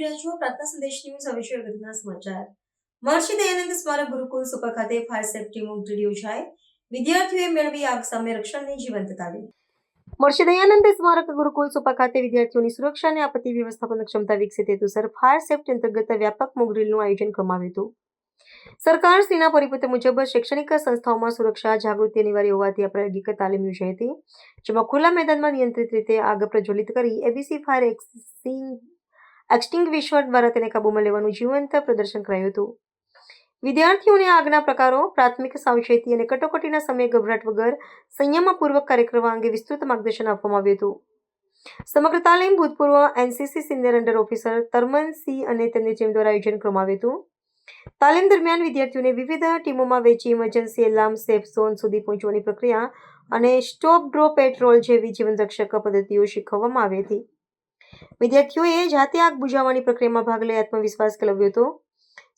પ્રાર્થના સંદેશ ન્યૂઝ હવે છે સમાચાર. મહર્ષિ દયાનંદ સ્મારક ગુરુકુલ સુપર ખાતે ફાયર સેફટી મુક ડ્રિલ યોજાય વિદ્યાર્થીઓએ મેળવી આગ સામે રક્ષણની જીવંત તાલીમ. મર્ષિ દયાનંદ સ્મારક ગુરુકુલ સુપા ખાતે વિદ્યાર્થીઓની સુરક્ષા અને આપત્તિ વ્યવસ્થાપન ક્ષમતા વિકસિત હેતુસર ફાયર સેફ્ટી અંતર્ગત વ્યાપક મુગરીલનું આયોજન કરવામાં આવ્યું હતું. સરકાર શ્રીના પરિપત્ર મુજબ શૈક્ષણિક સંસ્થાઓમાં સુરક્ષા, જાગૃતિ અનિવાર્ય હોવાથી આ પ્રાયોગિક તાલીમ યોજાઈ હતી. જેમાં ખુલ્લા મેદાનમાં નિયંત્રિત રીતે આગ પ્રજ્વલિત કરી એબીસી ફાયર એક્સિંગ એક્સટિંગ્વિશર દ્વારા તેને કાબૂમાં લેવાનું જીવંત પ્રદર્શન કરાયું હતું. વિદ્યાર્થીઓને આગના પ્રકારો, પ્રાથમિક સાવચેતી અને કટોકટીના સમયે ગભરાટ વગર સંયમપૂર્વક કાર્ય કરવા અંગે વિસ્તૃત માર્ગદર્શન આપવામાં આવ્યું હતું. સમગ્ર તાલીમ ભૂતપૂર્વ એનસીસી સિનિયર અંડર ઓફિસર તરમન સી અને તેમની ટીમ દ્વારા આયોજન કરવામાં આવ્યું હતું. તાલીમ દરમિયાન વિદ્યાર્થીઓને વિવિધ ટીમોમાં વેચી ઇમરજન્સી એલાર્મ, સેફ ઝોન સુધી પહોંચવાની પ્રક્રિયા અને સ્ટોપ ડ્રો પેટ્રોલ જેવી જીવન રક્ષક પદ્ધતિઓ શીખવવામાં આવી હતી. વિદ્યાર્થીઓએ જાતે આગ બુઝાવવાની પ્રક્રિયામાં ભાગ લઈ આત્મવિશ્વાસ કેળવ્યો હતો.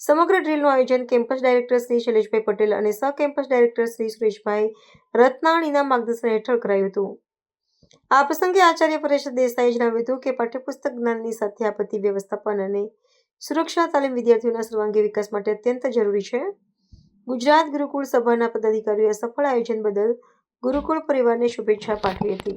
સમગ્ર ડ્રીલનું આયોજન કેમ્પસ ડાયરેક્ટર શ્રી શૈલેષભાઈ પટેલ અને સહ કેમ્પસ ડાયરેક્ટર શ્રી સુરેશભાઈ રત્નાણીના માર્ગદર્શન હેઠળ કરાયું હતું. આ પ્રસંગે આચાર્ય પરેશ દેસાઈએ જણાવ્યું હતું કે પાઠ્યપુસ્તક જ્ઞાનની સાથે આપત્તિ વ્યવસ્થાપન અને સુરક્ષા તાલીમ વિદ્યાર્થીઓના સર્વાંગી વિકાસ માટે અત્યંત જરૂરી છે. ગુજરાત ગુરુકુળ સભાના પદાધિકારીઓએ સફળ આયોજન બદલ ગુરુકુળ પરિવારને શુભેચ્છા પાઠવી હતી.